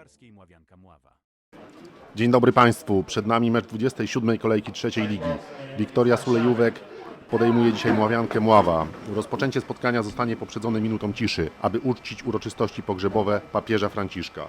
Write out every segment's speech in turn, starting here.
piłkarskiej Mławianka Mława. Dzień dobry Państwu. Przed nami mecz 27. kolejki trzeciej ligi. Wiktoria Sulejówek podejmuje dzisiaj Mławiankę Mława. Rozpoczęcie spotkania zostanie poprzedzone minutą ciszy, aby uczcić uroczystości pogrzebowe papieża Franciszka.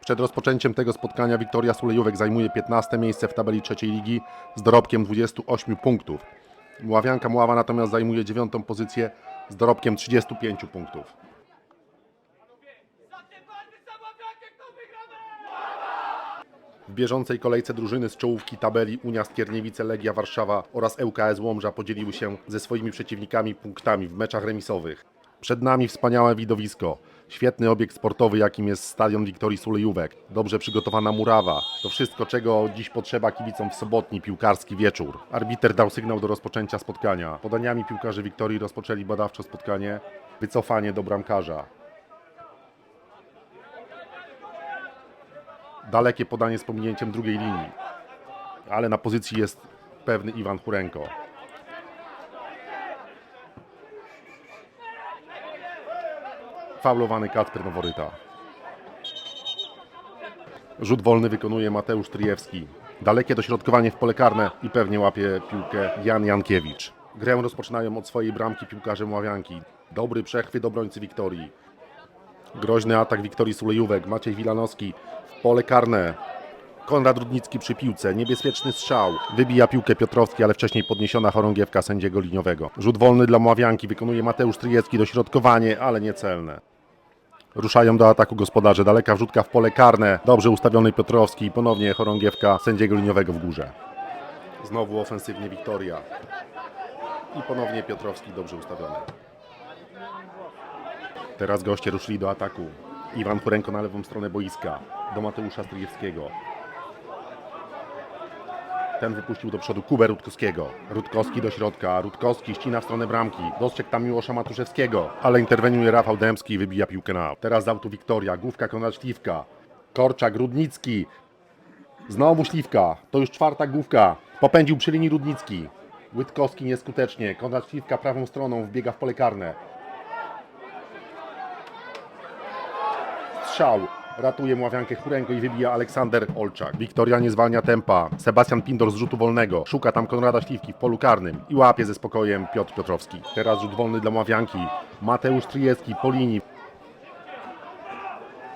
Przed rozpoczęciem tego spotkania Wiktoria Sulejówek zajmuje 15 miejsce w tabeli trzeciej ligi z dorobkiem 28 punktów. Mławianka Mława natomiast zajmuje dziewiątą pozycję z dorobkiem 35 punktów. W bieżącej kolejce drużyny z czołówki tabeli Unia Skierniewice, Legia Warszawa oraz ŁKS Łomża podzieliły się ze swoimi przeciwnikami punktami w meczach remisowych. Przed nami wspaniałe widowisko, świetny obiekt sportowy jakim jest stadion Wiktorii Sulejówek, dobrze przygotowana murawa. To wszystko czego dziś potrzeba kibicom w sobotni piłkarski wieczór. Arbiter dał sygnał do rozpoczęcia spotkania. Podaniami piłkarze Wiktorii rozpoczęli badawczo spotkanie, wycofanie do bramkarza. Dalekie podanie z pominięciem drugiej linii. Ale na pozycji jest pewny Iwan Hurenko. Faulowany Kacper Noworyta. Rzut wolny wykonuje Mateusz Trijewski. Dalekie dośrodkowanie w pole karne i pewnie łapie piłkę Jan Jankiewicz. Grę rozpoczynają od swojej bramki piłkarze Mławianki. Dobry przechwyt obrońcy Wiktorii. Groźny atak Wiktorii Sulejówek. Maciej Wilanowski pole karne. Konrad Rudnicki przy piłce. Niebezpieczny strzał. Wybija piłkę Piotrowski, ale wcześniej podniesiona chorągiewka sędziego liniowego. Rzut wolny dla Mławianki. Wykonuje Mateusz Trijecki. Dośrodkowanie, ale niecelne. Ruszają do ataku gospodarze. Daleka wrzutka w pole karne. Dobrze ustawiony Piotrowski i ponownie chorągiewka sędziego liniowego w górze. Znowu ofensywnie Wiktoria. I ponownie Piotrowski dobrze ustawiony. Teraz goście ruszyli do ataku. Iwan Churenko na lewą stronę boiska. Do Mateusza Stryjewskiego. Ten wypuścił do przodu Kubę Rutkowskiego. Rutkowski do środka. Rutkowski ścina w stronę bramki. Dostrzegł tam Miłosza Matuszewskiego. Ale interweniuje Rafał Dębski i wybija piłkę na. Teraz z autu Wiktoria. Główka Konrad Śliwka. Korczak, Rudnicki. Znowu Śliwka. To już czwarta główka. Popędził przy linii Rudnicki. Łytkowski nieskutecznie. Konrad Śliwka prawą stroną wbiega w pole karne. Strzał. Ratuje Mławiankę Churenko i wybija Aleksander Olczak. Wiktoria nie zwalnia tempa. Sebastian Pindor z rzutu wolnego. Szuka tam Konrada Śliwki w polu karnym. I łapie ze spokojem Piotr Piotrowski. Teraz rzut wolny dla Mławianki. Mateusz Trijewski po linii.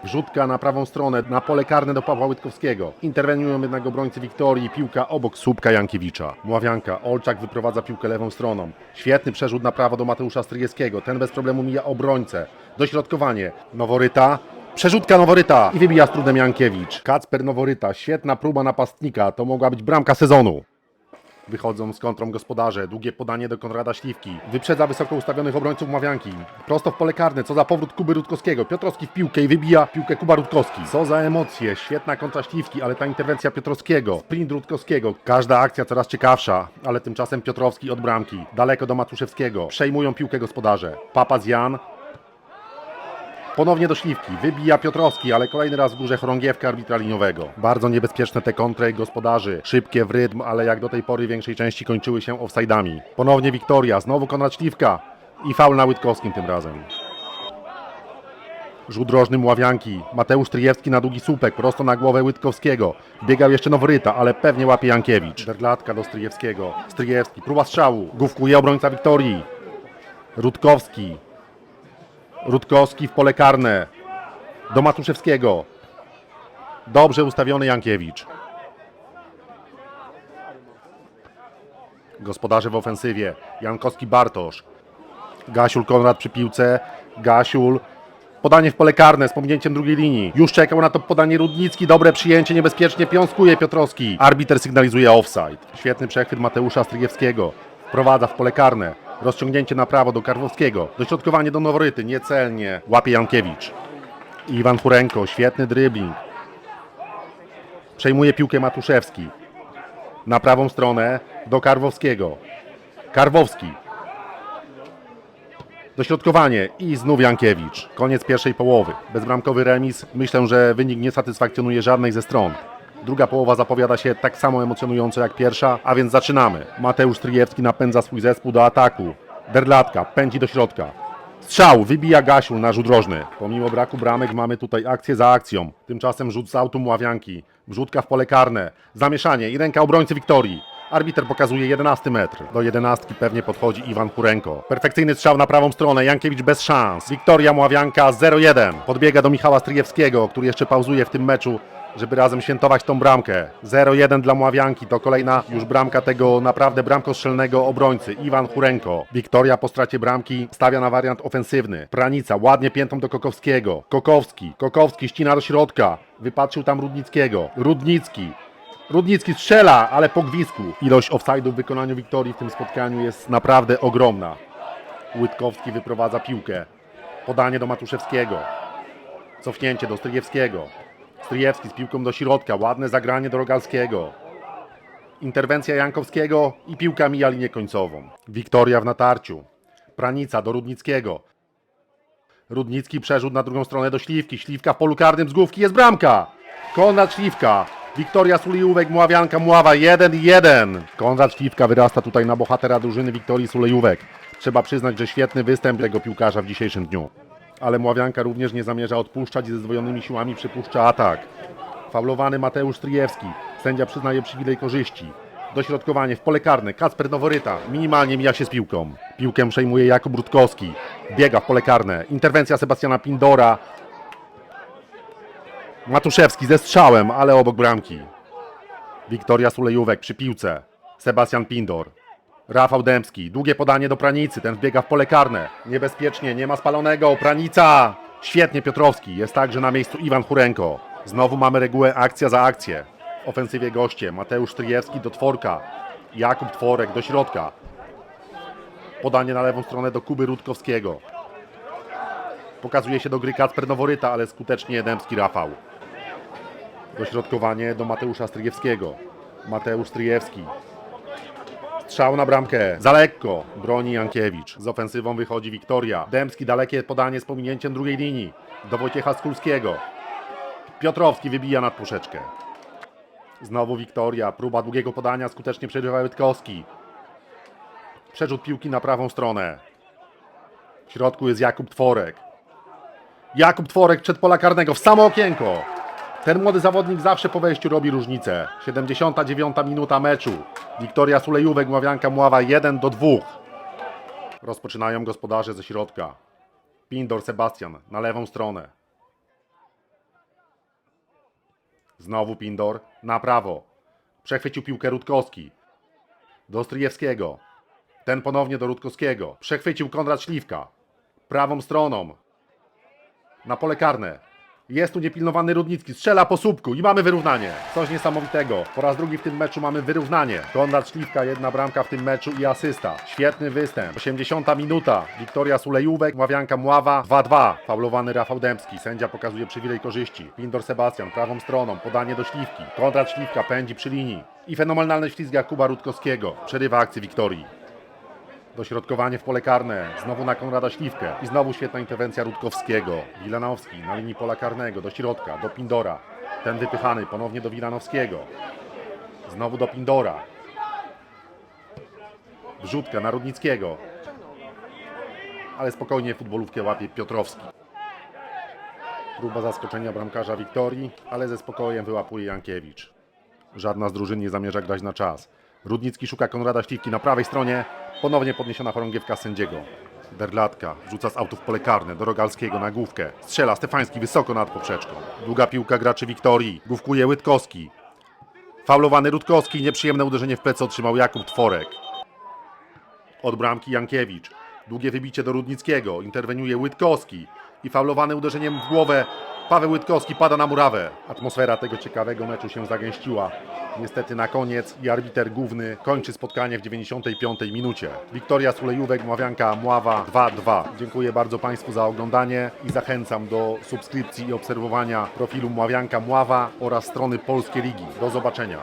Wrzutka na prawą stronę, na pole karne do Pawła Łytkowskiego. Interweniują jednak obrońcy Wiktorii, piłka obok słupka Jankiewicza. Mławianka, Olczak wyprowadza piłkę lewą stroną. Świetny przerzut na prawo do Mateusza Stryjewskiego. Ten bez problemu mija obrońcę. Dośrodkowanie. Noworyta. Przerzutka Noworyta i wybija z trudem Jankiewicz. Kacper Noworyta, świetna próba napastnika. To mogła być bramka sezonu. Wychodzą z kontrą gospodarze. Długie podanie do Konrada Śliwki. Wyprzedza wysoko ustawionych obrońców Mławianki. Prosto w pole karne. Co za powrót Kuby Rutkowskiego. Piotrowski w piłkę i wybija piłkę Kuba Rutkowski. Co za emocje. Świetna kontra Śliwki, ale ta interwencja Piotrowskiego. Sprint Rutkowskiego. Każda akcja coraz ciekawsza, ale tymczasem Piotrowski od bramki. Daleko do Matuszewskiego. Przejmują piłkę gospodarze. Papas Jan. Ponownie do Śliwki, wybija Piotrowski, ale kolejny raz w górze chorągiewka arbitra liniowego. Bardzo niebezpieczne te kontry gospodarzy, szybkie w rytm, ale jak do tej pory większej części kończyły się offside'ami. Ponownie Wiktoria, znowu Konrad Śliwka i faul na Łytkowskim tym razem. Rzut rożny Mławianki, Mateusz Tryjewski na długi słupek, prosto na głowę Łytkowskiego. Biegał jeszcze Noworyta, ale pewnie łapie Jankiewicz. Derlatka do Stryjewskiego, Stryjewski, próba strzału, główkuje obrońca Wiktorii. Rutkowski, Rutkowski w pole karne. Do Matuszewskiego. Dobrze ustawiony Jankiewicz. Gospodarze w ofensywie. Jankowski Bartosz. Gasiul Konrad przy piłce. Gasiul. Podanie w pole karne z pominięciem drugiej linii. Już czekał na to podanie Rudnicki. Dobre przyjęcie, niebezpiecznie piąskuje Piotrowski. Arbiter sygnalizuje offside. Świetny przechwyt Mateusza Stryjewskiego. Wprowadza w pole karne. Rozciągnięcie na prawo do Karwowskiego. Dośrodkowanie do Noworyty. Niecelnie. Łapie Jankiewicz. Iwan Churenko. Świetny dribbling. Przejmuje piłkę Matuszewski. Na prawą stronę do Karwowskiego. Karwowski. Dośrodkowanie i znów Jankiewicz. Koniec pierwszej połowy. Bezbramkowy remis. Myślę, że wynik nie satysfakcjonuje żadnej ze stron. Druga połowa zapowiada się tak samo emocjonująco jak pierwsza, a więc zaczynamy. Mateusz Tryjewski napędza swój zespół do ataku. Derlatka pędzi do środka. Strzał, wybija Gasiul na rzut rożny. Pomimo braku bramek mamy tutaj akcję za akcją. Tymczasem rzut z autu Mławianki. Wrzutka w pole karne. Zamieszanie i ręka obrońcy Wiktorii. Arbiter pokazuje 11 metr. Do 11 pewnie podchodzi Iwan Kurenko. Perfekcyjny strzał na prawą stronę. Jankiewicz bez szans. Wiktoria Mławianka 0-1. Podbiega do Michała Stryjewskiego, który jeszcze pauzuje w tym meczu, żeby razem świętować tą bramkę. 0-1 dla Mławianki. To kolejna już bramka tego naprawdę bramkostrzelnego obrońcy. Iwan Kurenko. Wiktoria po stracie bramki stawia na wariant ofensywny. Pranica ładnie piętą do Kokowskiego. Kokowski. Kokowski ścina do środka. Wypatrzył tam Rudnickiego. Rudnicki. Rudnicki strzela, ale po gwizdku. Ilość offside'ów w wykonaniu Wiktorii w tym spotkaniu jest naprawdę ogromna. Łydkowski wyprowadza piłkę. Podanie do Matuszewskiego. Cofnięcie do Stryjewskiego. Stryjewski z piłką do środka. Ładne zagranie do Rogalskiego. Interwencja Jankowskiego i piłka mija linię końcową. Wiktoria w natarciu. Pranica do Rudnickiego. Rudnicki przerzut na drugą stronę do Śliwki. Śliwka w polu karnym z główki jest bramka. Konrad Śliwka. Wiktoria Sulejówek, Mławianka, Mława 1-1. Konrad Śliwka wyrasta tutaj na bohatera drużyny Wiktorii Sulejówek. Trzeba przyznać, że świetny występ tego piłkarza w dzisiejszym dniu. Ale Mławianka również nie zamierza odpuszczać i ze zdwojonymi siłami przypuszcza atak. Faulowany Mateusz Stryjewski. Sędzia przyznaje przywilej korzyści. Dośrodkowanie w pole karne. Kacper Noworyta minimalnie mija się z piłką. Piłkę przejmuje Jakub Rutkowski. Biega w pole karne. Interwencja Sebastiana Pindora. Matuszewski ze strzałem, ale obok bramki. Wiktoria Sulejówek przy piłce. Sebastian Pindor. Rafał Dębski. Długie podanie do Pranicy. Ten wbiega w pole karne. Niebezpiecznie. Nie ma spalonego. Pranica. Świetnie Piotrowski. Jest także na miejscu Iwan Churenko. Znowu mamy regułę akcja za akcję. W ofensywie goście. Mateusz Tryjewski do Tworka. Jakub Tworek do środka. Podanie na lewą stronę do Kuby Rutkowskiego. Pokazuje się do gry Kacper Noworyta, ale skutecznie Dębski Rafał. Dośrodkowanie do Mateusza Stryjewskiego. Mateusz Stryjewski. Strzał na bramkę. Za lekko. Broni Jankiewicz. Z ofensywą wychodzi Wiktoria. Dębski dalekie podanie z pominięciem drugiej linii. Do Wojciecha Skulskiego. Piotrowski wybija nad puszeczkę. Znowu Wiktoria. Próba długiego podania. Skutecznie przerywa Łydkowski. Przerzut piłki na prawą stronę. W środku jest Jakub Tworek. Jakub Tworek przed pola karnego w samo okienko. Ten młody zawodnik zawsze po wejściu robi różnicę. 79 minuta meczu. Wiktoria Sulejówek, Mławianka Mława 1 do 2. Rozpoczynają gospodarze ze środka. Pindor Sebastian na lewą stronę. Znowu Pindor na prawo. Przechwycił piłkę Rutkowski. Do Stryjewskiego. Ten ponownie do Rutkowskiego. Przechwycił Konrad Śliwka. Prawą stroną. Na pole karne. Jest tu niepilnowany Rudnicki, strzela po słupku i mamy wyrównanie. Coś niesamowitego. Po raz drugi w tym meczu mamy wyrównanie. Konrad Śliwka, jedna bramka w tym meczu i asysta. Świetny występ. 80 minuta. Wiktoria Sulejówek, Mławianka Mława 2-2. Faulowany Rafał Dębski. Sędzia pokazuje przywilej korzyści. Pindor Sebastian prawą stroną. Podanie do Śliwki. Konrad Śliwka pędzi przy linii. I fenomenalny ślizg Jakuba Rutkowskiego. Przerywa akcję Wiktorii. Dośrodkowanie w pole karne, znowu na Konrada Śliwkę i znowu świetna interwencja Rutkowskiego. Wilanowski na linii pola karnego, do środka, do Pindora. Ten wypychany, ponownie do Wilanowskiego. Znowu do Pindora. Wrzutka na Rudnickiego. Ale spokojnie futbolówkę łapie Piotrowski. Próba zaskoczenia bramkarza Wiktorii, ale ze spokojem wyłapuje Jankiewicz. Żadna z drużyn nie zamierza grać na czas. Rudnicki szuka Konrada Śliwki na prawej stronie. Ponownie podniesiona chorągiewka sędziego. Derlatka wrzuca z autów pole karne do Rogalskiego na główkę. Strzela Stefański wysoko nad poprzeczką. Długa piłka graczy Wiktorii. Główkuje Łydkowski. Faulowany Rutkowski. Nieprzyjemne uderzenie w plecy otrzymał Jakub Tworek. Od bramki Jankiewicz. Długie wybicie do Rudnickiego. Interweniuje Łydkowski. I faulowane uderzeniem w głowę Paweł Łydkowski pada na murawę. Atmosfera tego ciekawego meczu się zagęściła. Niestety na koniec i arbiter główny kończy spotkanie w 95 minucie. Wiktoria Sulejówek, Mławianka Mława 2-2. Dziękuję bardzo Państwu za oglądanie i zachęcam do subskrypcji i obserwowania profilu Mławianka Mława oraz strony Polskiej Ligi. Do zobaczenia.